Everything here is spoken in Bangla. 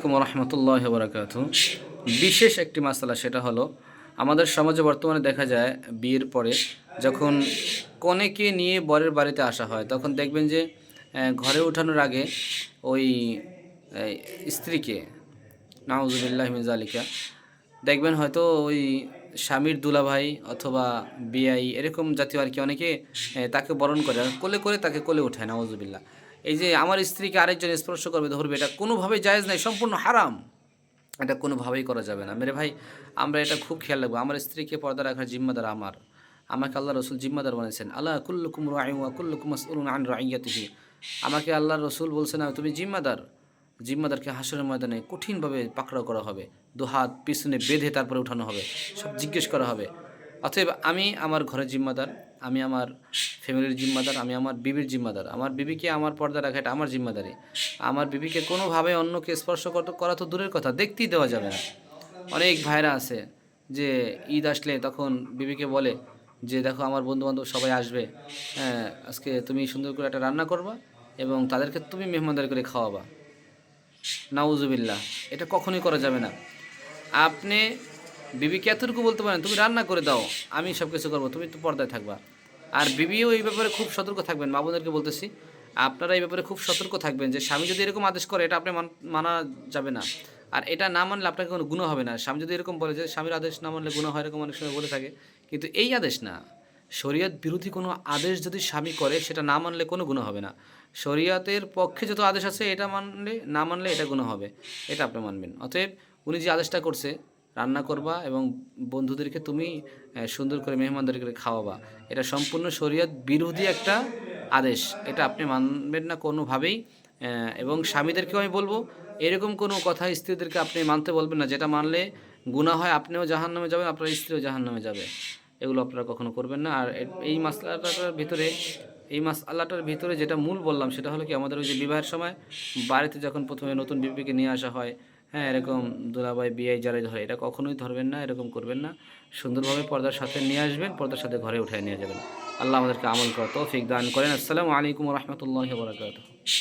আসসালামাইকুম রহমতুল্লাহ বরাকাত বিশেষ একটি মাসালা, সেটা হলো, আমাদের সমাজে বর্তমানে দেখা যায় বিয়ের পরে যখন কনেকে নিয়ে বরের বাড়িতে আসা হয়, তখন দেখবেন যে ঘরে ওঠানোর আগে ওই স্ত্রীকে, নাউজুবিল্লাহ মিজালিকা দেখবেন হয়তো ওই স্বামীর দুলাভাই অথবা বিআই, এরকম জাতীয় আর কি অনেকে তাকে বরণ করে। কোলে করে তাকে কোলে ওঠায় নাউজুবিল্লাহ। এই যে আমার স্ত্রীকে আরেকজন স্পর্শ করবে, ধরবে, এটা কোনোভাবেই জায়েজ নাই, সম্পূর্ণ হারাম। এটা কোনোভাবেই করা যাবে না। মেরে ভাই, আমরা এটা খুব খেয়াল রাখব। আমার স্ত্রীকে পর্দা রাখার জিম্মাদার আমার। আমাকে আল্লাহ রসুল জিম্মাদার বানিয়েছেন। আল্লাহ কুল্লুকুম রাইমা কুল্লুকুম আন আমাকে আল্লাহ রসুল বলছেন তুমি জিম্মাদার। জিম্মাদারকে হাসরের ময়দানে কঠিনভাবে পাকড়াও করা হবে। দু হাত পিছনে বেঁধে তারপরে উঠানো হবে। সব জিজ্ঞেস করা হবে। অতএব আমি আমার ঘরের জিম্মাদার, আমি আমার ফ্যামিলির জিম্মাদার, আমি আমার বিবির জিম্মাদার। আমার বিবিকে আমার পর্দা রাখা, এটা আমার জিম্মাদারি। আমার বিবিকে কোনোভাবে অন্যকে স্পর্শ করা তো দূরের কথা, দেখতেই দেওয়া যাবে না। অনেক ভাইরা আছে যে ঈদ আসলে তখন বিবিকে বলে যে, দেখো, আমার বন্ধু বান্ধব সবাই আসবে। হ্যাঁ আজকে তুমি সুন্দর করে একটা রান্না করবা এবং তাদেরকে তুমি মেহমানদারি করে খাওয়াবা। নাউজুবিল্লাহ, এটা কখনোই করা যাবে না। আপনি বিবিকে এতটুকু বলতে পারেন? তুমি রান্না করে দাও, আমি সব কিছু করব, তুমি তো পর্দায় থাকবা। আর বিবিও এই ব্যাপারে খুব সতর্ক থাকবেন, মা বোনদেরকে বলতেছি। আপনারা এই ব্যাপারে খুব সতর্ক থাকবেন যে স্বামী যদি এরকম আদেশ করে, এটা আপনি মান- মানা যাবে না। আর এটা না মানলে আপনাকে কোনো গুণ হবে না। স্বামী যদি এরকম বলে যে স্বামীর আদেশ না মানলে গুণ হয় এরকম অনেক সময় বলে থাকে, কিন্তু এই আদেশ না। শরীয়ত বিরোধী কোনো আদেশ যদি স্বামী করে, সেটা না মানলে কোনো গুণ হবে না। শরীয়তের পক্ষে যত আদেশ আছে, এটা মানলে, না মানলে এটা গুণ হবে। এটা আপনি মানবেন। অতএব উনি যে আদেশটা করছে রান্না করবা এবং বন্ধুদেরকে তুমি সুন্দর করে মেহমানদারি করে খাওয়াবা। এটা সম্পূর্ণ শরীয়ত বিরোধী একটা আদেশ। এটা আপনি মানবেন না কোনোভাবেই এবং স্বামীদেরকেও আমি বলব, এরকম কোনো কথা স্ত্রীদেরকে আপনি মানতে বলবেন না। যেটা মানলে গুণা হয়, আপনিও জাহান নামে যাবেন, আপনার স্ত্রীও জাহান নামে যাবে। এগুলো আপনারা কখনো করবেন না। আর এই মাসলাটার ভিতরে, এই মাস আল্লাহটার ভিতরে যেটা মূল বললাম, সেটা হলো কি, আমাদের ওই যে বিবাহের সময়, বাড়িতে যখন প্রথমে নতুন বিবিকে নিয়ে আসা হয় হ্যাঁ এরকম দুলাভাই বিয়ে যারাই ধরে, এটা কখনোই ধরবেন না, এরকম করবেন না। সুন্দরভাবে পর্দার সাথে নিয়ে আসবেন, পর্দার সাথে ঘরে উঠায় নিয়ে যাবেন। আল্লাহ আমাদেরকে আমল করা তৌফিক দান করেন। আসসালামু আলাইকুম রহমতুল্লাহ বরাকাতুহ।